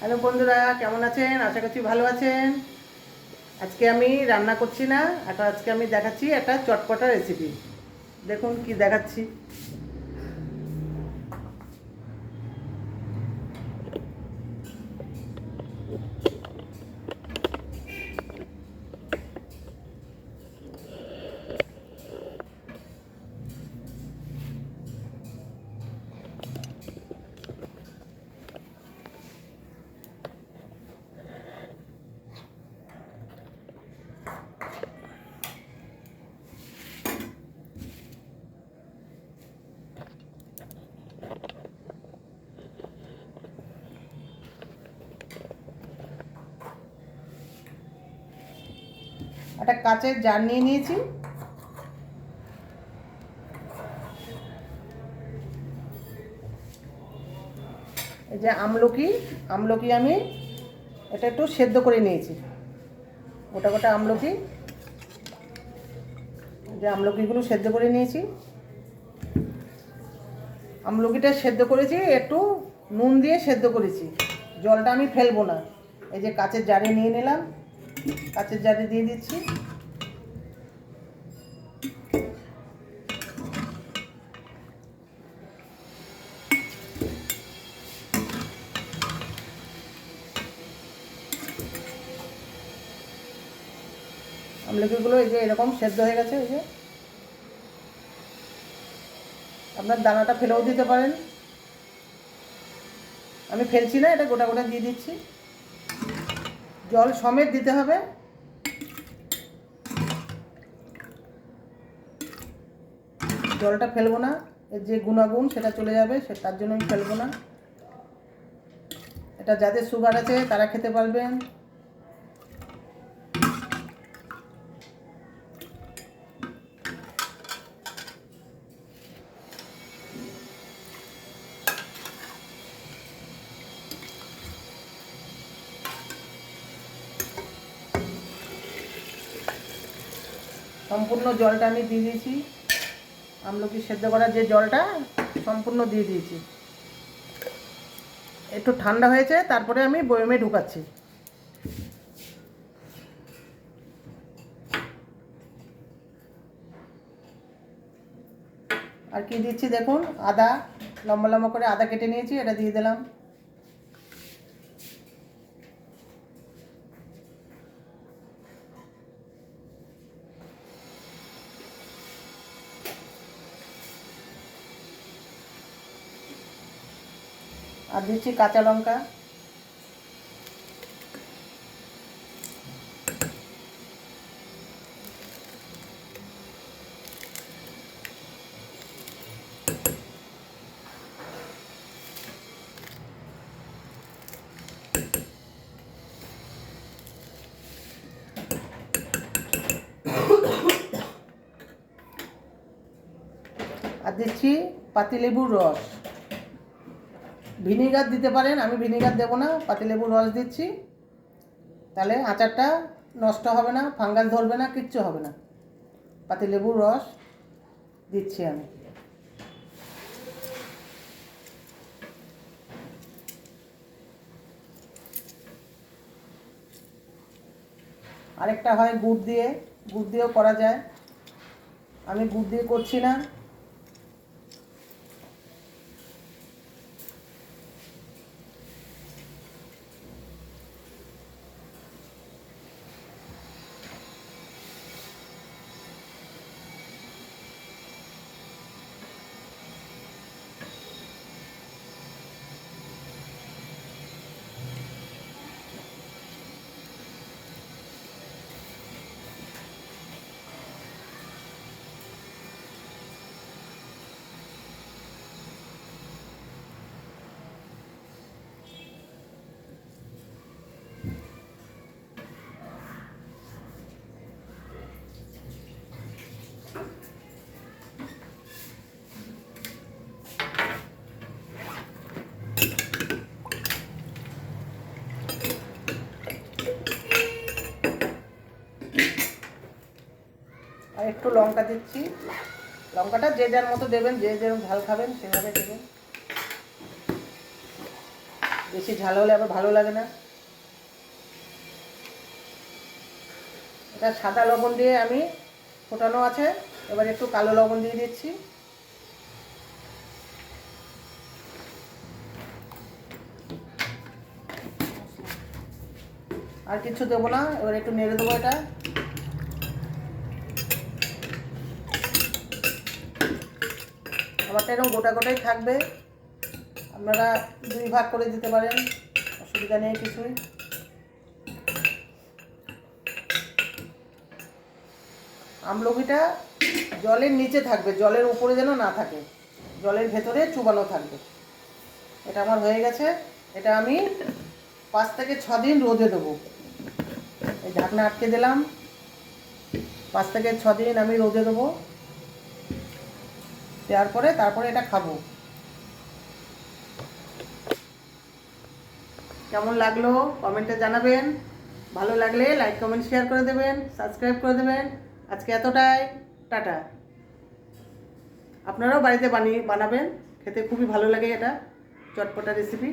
Hello বন্ধুরা, কেমন আছেন? আশা করছি ভালো আছেন। আজকে আমি রান্না করছি না একটা আজকে আমি দেখাচ্ছি একটা চটপটা রেসিপি দেখুন কি দেখাচ্ছি। একটা কাচের জার নিয়ে নিয়েছি। এই যে আমলকি আমলকি আমি এটা একটু সেদ্ধ করে নিয়েছি। গোটা গোটা আমলকি। যে আমলকিগুলো সেদ্ধ করে নিয়েছি। আমলকিটা সেদ্ধ করেছি, একটু নুন দিয়ে সেদ্ধ করেছি। জলটা আমি ফেলব না। এই যে কাচের জারে নিয়ে নিলাম। কাচের জারে দিয়ে দিচ্ছি। আমলকিগুলো এই যে এরকম সেদ্ধ হয়ে গেছে, এই যে। আপনার দানাটা ফেলেও দিতে পারেন। আমি ফেলছি না, এটা গোটা গোটা দিয়ে দিচ্ছি। জল সমেত দিতে হবে। জলটা ফেলব না। এর যে গুণাগুণ, সেটা চলে যাবে, সে তার জন্য আমি ফেলব না। এটা যাদের সুগার আছে, তারা খেতে পারবেন। সম্পূর্ণ জলটা আমি দিয়ে দিয়েছি। আমলকি সেদ্ধ করার যে জলটা, সম্পূর্ণ দিয়ে দিয়েছি। একটু ঠান্ডা হয়েছে, তারপরে আমি বয়মে ঢুকাচ্ছি। আর কি দিচ্ছি দেখুন, আদা, লম্বা লম্বা করে আদা কেটে নিয়েছি, এটা দিয়ে দিলাম। আর দিচ্ছি কাঁচা লঙ্কা। আর দিচ্ছি পাতিলেবুর রস। ভিনিগার দিতে পারেন, আমি ভিনিগার দেবো না পাতিলেবুর রস দিচ্ছি। তাহলে আচারটা নষ্ট হবে না ফাঙ্গাস ধরবে না, কিচ্ছু হবে না। পাতিলেবুর রস দিচ্ছি আমি। আরেকটা হয় গুড় দিয়ে, গুড় দিয়েও করা যায়। আমি গুড় দিয়ে করছি না। একটু লঙ্কা দিচ্ছি। লঙ্কাটা যে যার মতো দেবেন, যে যেরকম ঝাল খাবেন, সেভাবে দেবেন। বেশি ঝাল হলে আবার ভালো লাগে না। এটা সাদা লবণ দিয়ে আমি ফোটানো আছে। এবার একটু কালো লবণ দিয়ে দিচ্ছি। আর কিছু দেবো না। এবার একটু নেড়ে দেবো এটা। আমারটা এরকম গোটা গোটাই থাকবে। আপনারা দুই ভাগ করে দিতে পারেন, অসুবিধা নেই কিছুই। আমলকিটা জলের নিচে থাকবে, জলের উপরে যেন না থাকে। জলের ভেতরে চুবানো থাকবে। এটা আমার হয়ে গেছে। এটা আমি পাঁচ থেকে ছ দিন রোদে দেবো। এই ঢাকনা আটকে দিলাম। পাঁচ থেকে ছ দিন আমি রোদে দেবো। দেওয়ার পরে তারপরে এটা খাব। কেমন লাগল? কমেন্টে জানাবেন। ভালো লাগলে লাইক, কমেন্ট, শেয়ার করে দেবেন, সাবস্ক্রাইব করে দেবেন। আজকে এতটাই। টাটা। আপনারাও বাড়িতে বানিয়ে বানাবেন। খেতে খুবই ভালো লাগে এটা। চটপটা রেসিপি